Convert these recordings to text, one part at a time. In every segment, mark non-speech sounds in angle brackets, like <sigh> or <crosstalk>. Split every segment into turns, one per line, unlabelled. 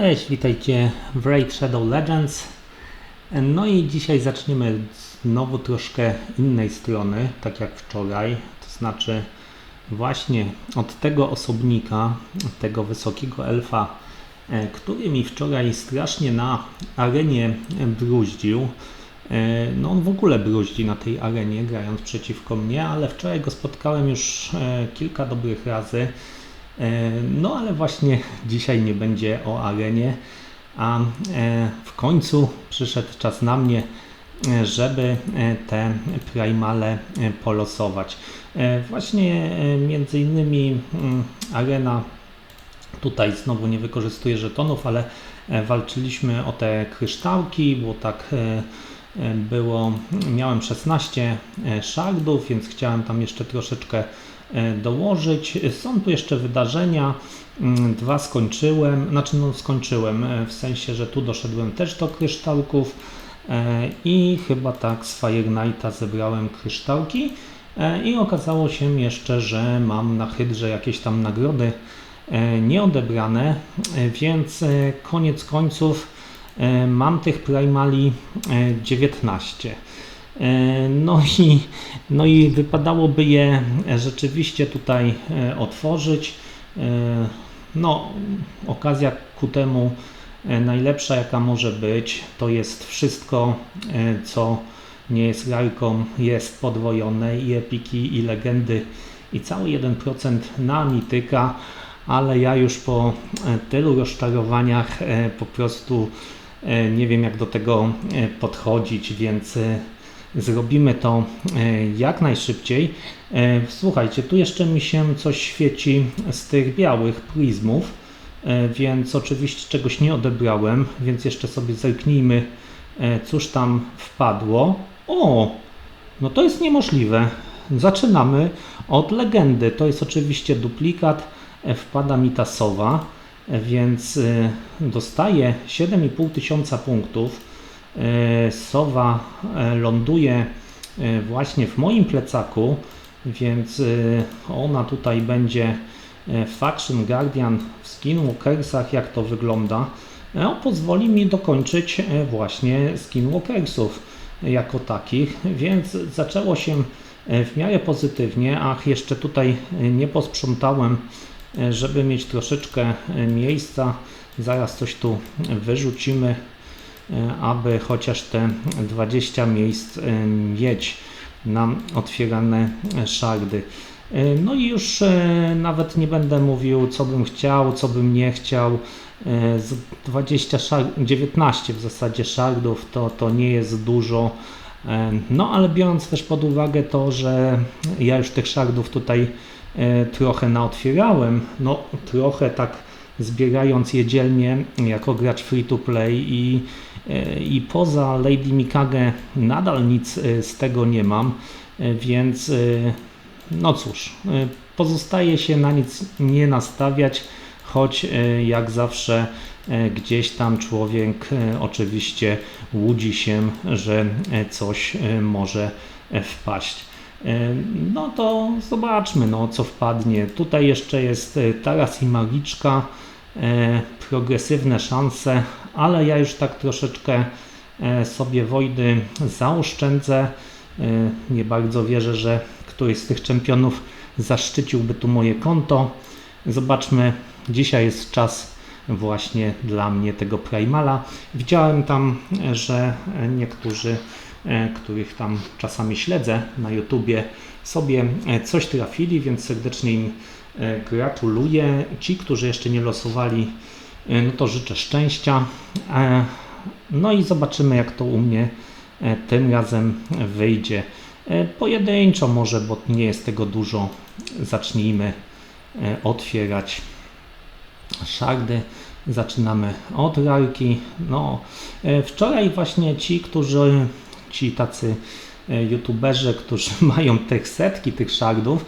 Cześć, witajcie w Raid Shadow Legends. No i dzisiaj zaczniemy znowu troszkę innej strony, tak jak wczoraj. To znaczy właśnie od tego osobnika, tego wysokiego elfa, e, który mi wczoraj strasznie na arenie bruździł. E, no on w ogóle bruździ na tej arenie, grając przeciwko mnie, ale wczoraj go spotkałem już e, kilka dobrych razy. E, no ale właśnie dzisiaj nie będzie o arenie, a e, w końcu przyszedł czas na mnie, e, żeby te primale polosować. Właśnie między innymi mm, arena tutaj znowu nie wykorzystuje żetonów, ale walczyliśmy o te kryształki, bo tak było, miałem 16 szardów, więc chciałem tam jeszcze troszeczkę dołożyć. Są tu jeszcze wydarzenia. Mm, dwa skończyłem, znaczy no skończyłem, e, w sensie, że tu doszedłem też do kryształków e, i chyba tak z Fire Knighta zebrałem kryształki i okazało się jeszcze, że mam na Hydrze jakieś tam nagrody nieodebrane, więc koniec końców mam tych primali 19. E, no i, no i wypadałoby je rzeczywiście tutaj e, otworzyć. E, no, okazja ku temu najlepsza, jaka może być, to jest wszystko, co nie jest rajką, jest podwojone i epiki, i legendy, i cały 1% na mityka, ale ja już po tylu rozczarowaniach po prostu nie wiem, jak do tego podchodzić, więc Zrobimy to e, jak najszybciej. E, słuchajcie, tu jeszcze mi się coś świeci z tych białych prizmów, e, więc oczywiście czegoś nie odebrałem, więc jeszcze sobie zerknijmy, cóż tam wpadło. O, no to jest niemożliwe. Zaczynamy od legendy. To jest oczywiście duplikat. Wpada mi ta sowa, więc dostaję 7,5 tysiąca punktów sowa e, ląduje e, właśnie w moim plecaku, więc ona tutaj będzie Faction Guardian w Skinwalkersach, jak to wygląda. No, pozwoli mi dokończyć właśnie Skinwalkersów jako takich, więc zaczęło się w miarę pozytywnie. Ach, jeszcze tutaj nie posprzątałem, żeby mieć troszeczkę miejsca. Zaraz coś tu wyrzucimy. E, aby chociaż te 20 miejsc e, mieć na otwierane szardy. E, no i już nawet nie będę mówił, co bym chciał, co bym nie chciał. Z 20 19 w zasadzie szardów to, to nie jest dużo. No ale biorąc też pod uwagę to, że ja już tych szardów tutaj trochę naotwierałem, no trochę tak zbierając je dzielnie jako gracz free to play i i poza Lady Mikage nadal nic e, z tego nie mam, e, więc e, no cóż, pozostaje się na nic nie nastawiać, choć jak zawsze gdzieś tam człowiek oczywiście łudzi się, że coś może wpaść. No to zobaczmy, no, co wpadnie. Tutaj jeszcze jest taras i magiczka, progresywne szanse ale ja już tak troszeczkę e, sobie Wojdy zaoszczędzę. E, nie bardzo wierzę, że któryś z tych czempionów zaszczyciłby tu moje konto. Zobaczmy, dzisiaj jest czas właśnie dla mnie tego Primala. Widziałem tam, że niektórzy, e, których tam czasami śledzę na YouTubie, sobie coś trafili, więc serdecznie im gratuluję. Ci, którzy jeszcze nie losowali E, no to życzę szczęścia. E, no i zobaczymy, jak to u mnie e, tym razem wyjdzie. Pojedynczo może, bo nie jest tego dużo. Zacznijmy otwierać szardy. Zaczynamy od rarki. No, wczoraj właśnie ci, którzy, ci tacy youtuberzy, którzy <laughs> mają tych setki tych szardów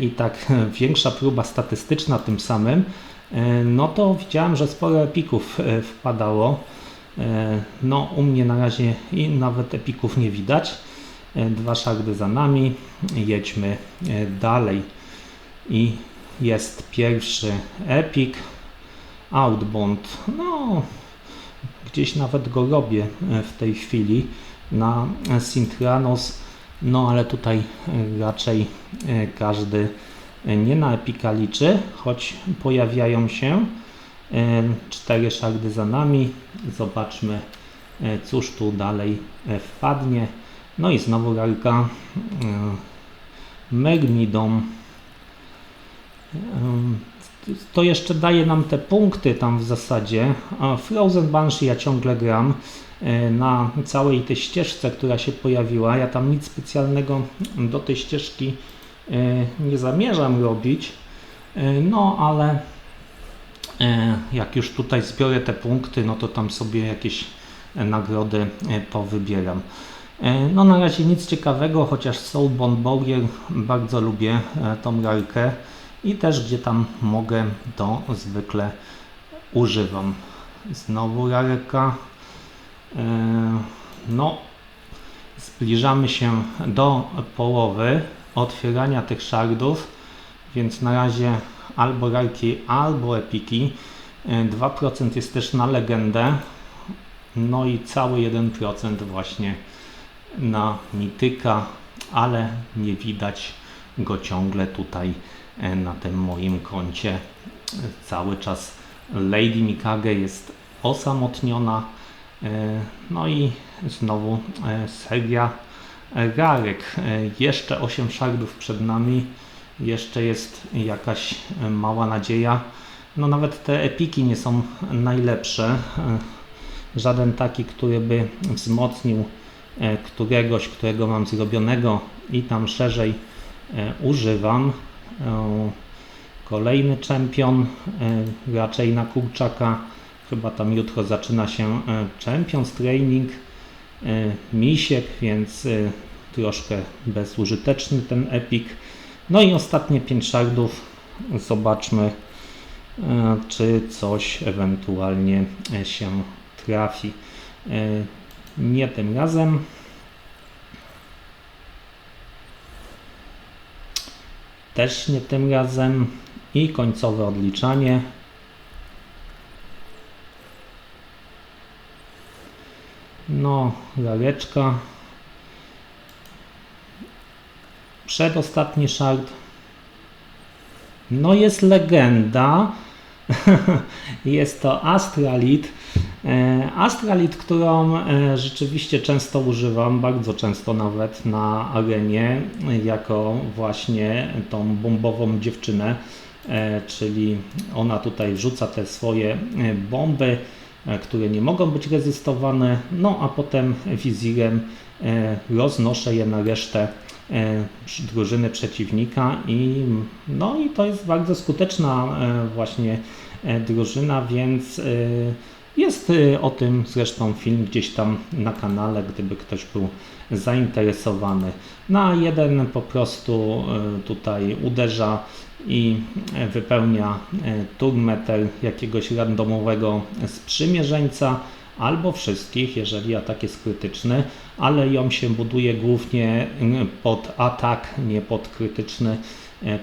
i tak <laughs> większa próba statystyczna tym samym, E, no to widziałem, że sporo epików e, wpadało. E, no u mnie na razie i nawet epików nie widać. Dwa szardy za nami. Jedźmy dalej. I jest pierwszy epik. Outbound. No, gdzieś nawet go robię e, w tej chwili na Sintranos, no ale tutaj e, raczej e, każdy nie na Epika liczy, choć pojawiają się cztery szardy za nami. Zobaczmy, cóż tu dalej wpadnie. No i znowu rarka Megmidom to jeszcze daje nam te punkty tam w zasadzie. A Frozen Banshee ja ciągle gram e, na całej tej ścieżce, która się pojawiła. Ja tam nic specjalnego do tej ścieżki e, nie zamierzam robić. E, no ale jak już tutaj zbiorę te punkty, no to tam sobie jakieś nagrody powybieram. No na razie nic ciekawego, chociaż Soulbone Bowyer bardzo lubię tą lalkę i też gdzie tam mogę to zwykle używam. Znowu lalka. E, no, zbliżamy się do połowy otwierania tych szardów, więc na razie albo lalki, albo epiki. 2% e, jest też na legendę, no i cały 1% właśnie na mityka, ale nie widać go ciągle tutaj na tym moim koncie. Cały czas Lady Mikage jest osamotniona. E, no i znowu e, seria rarek. Jeszcze 8 szardów przed nami. Jeszcze jest jakaś mała nadzieja. No nawet te epiki nie są najlepsze. Żaden taki, który by wzmocnił któregoś, którego mam zrobionego i tam szerzej używam. Kolejny czempion, e, raczej na kurczaka. Chyba tam jutro zaczyna się e, Champions Training. E, misiek, więc troszkę bezużyteczny ten epik. No i ostatnie 5 shardów. Zobaczmy, czy coś ewentualnie się trafi. Nie tym razem. Też nie tym razem i końcowe odliczanie. No, laleczka. Przedostatni szart. No jest legenda. <laughs> jest to Astralit. E, Astralit, którą e, rzeczywiście często używam, bardzo często nawet na arenie, jako właśnie tą bombową dziewczynę, e, czyli ona tutaj wrzuca te swoje bomby, które nie mogą być rezystowane, no a potem wizirem roznoszę je na resztę drużyny przeciwnika i no i to jest bardzo skuteczna właśnie drużyna, więc jest y, o tym zresztą film gdzieś tam na kanale, gdyby ktoś był zainteresowany. Na jeden po prostu y, tutaj uderza i wypełnia y, turmeter jakiegoś randomowego sprzymierzeńca albo wszystkich, jeżeli atak jest krytyczny, ale ją się buduje głównie pod atak, nie pod krytyczny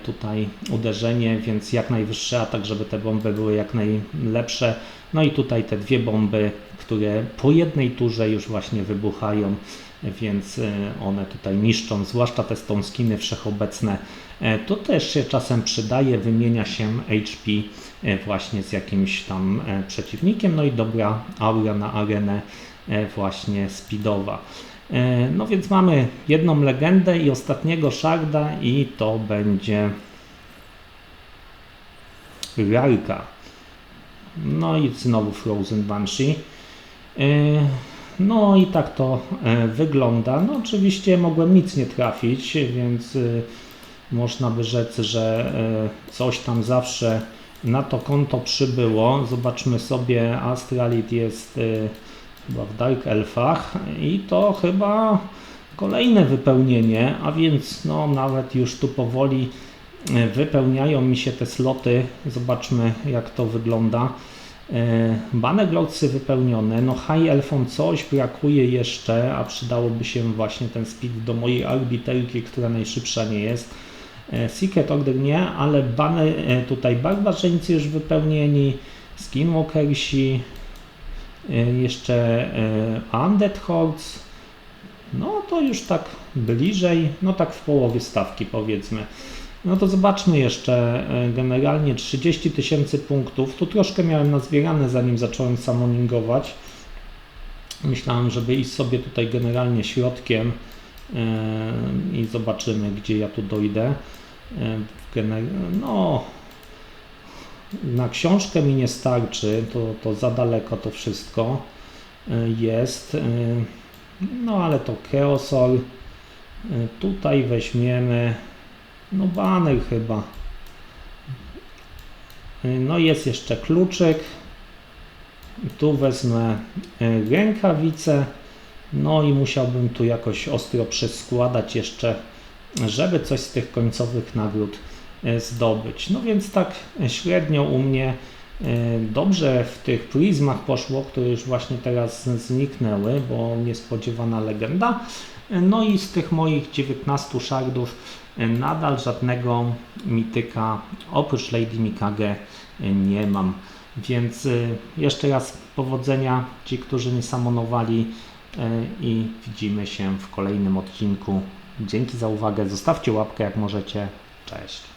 tutaj uderzenie, więc jak najwyższy atak, żeby te bomby były jak najlepsze no i tutaj te dwie bomby, które po jednej turze już właśnie wybuchają, więc e, one tutaj niszczą, zwłaszcza te stone skiny wszechobecne. E, to też się czasem przydaje, wymienia się HP e, właśnie z jakimś tam przeciwnikiem, no i dobra aura na arenę właśnie speedowa. No więc mamy jedną legendę i ostatniego sharda i to będzie Rarka. No i znowu Frozen Banshee. E, no i tak to e, wygląda. No oczywiście mogłem nic nie trafić, więc e, można by rzec, że coś tam zawsze na to konto przybyło. Zobaczmy sobie, Astralit jest chyba w Dark Elfach i to chyba kolejne wypełnienie, a więc no nawet już tu powoli wypełniają mi się te sloty. Zobaczmy jak to wygląda. E, Baneglotcy wypełnione, no High Elfom coś brakuje jeszcze, a przydałoby się właśnie ten speed do mojej arbiterki, która najszybsza nie jest. E, Secret Order nie, ale bany e, tutaj barbarzyńcy już wypełnieni, Skinwalkersi, e, jeszcze e, Undead Hordes, no to już tak bliżej, no tak w połowie stawki powiedzmy. No to zobaczmy jeszcze e, generalnie 30 tysięcy punktów. Tu troszkę miałem nazbierane zanim zacząłem samoningować. Myślałem, żeby iść sobie tutaj generalnie środkiem e, i zobaczymy gdzie ja tu dojdę. E, No, na książkę mi nie starczy, to, to za daleko to wszystko e, jest. E, No ale to Keosol. E, Tutaj weźmiemy no baner chyba. No jest jeszcze kluczyk. Tu wezmę rękawice. No i musiałbym tu jakoś ostro przeskładać jeszcze, żeby coś z tych końcowych nagród zdobyć. No więc tak średnio u mnie e, dobrze w tych prizmach poszło, które już właśnie teraz zniknęły, bo niespodziewana legenda. E, No i z tych moich 19 szardów e, nadal żadnego mityka oprócz Lady Mikage e, nie mam. Więc jeszcze raz powodzenia ci, którzy nie samonowali i widzimy się w kolejnym odcinku. Dzięki za uwagę. Zostawcie łapkę jak możecie. Cześć.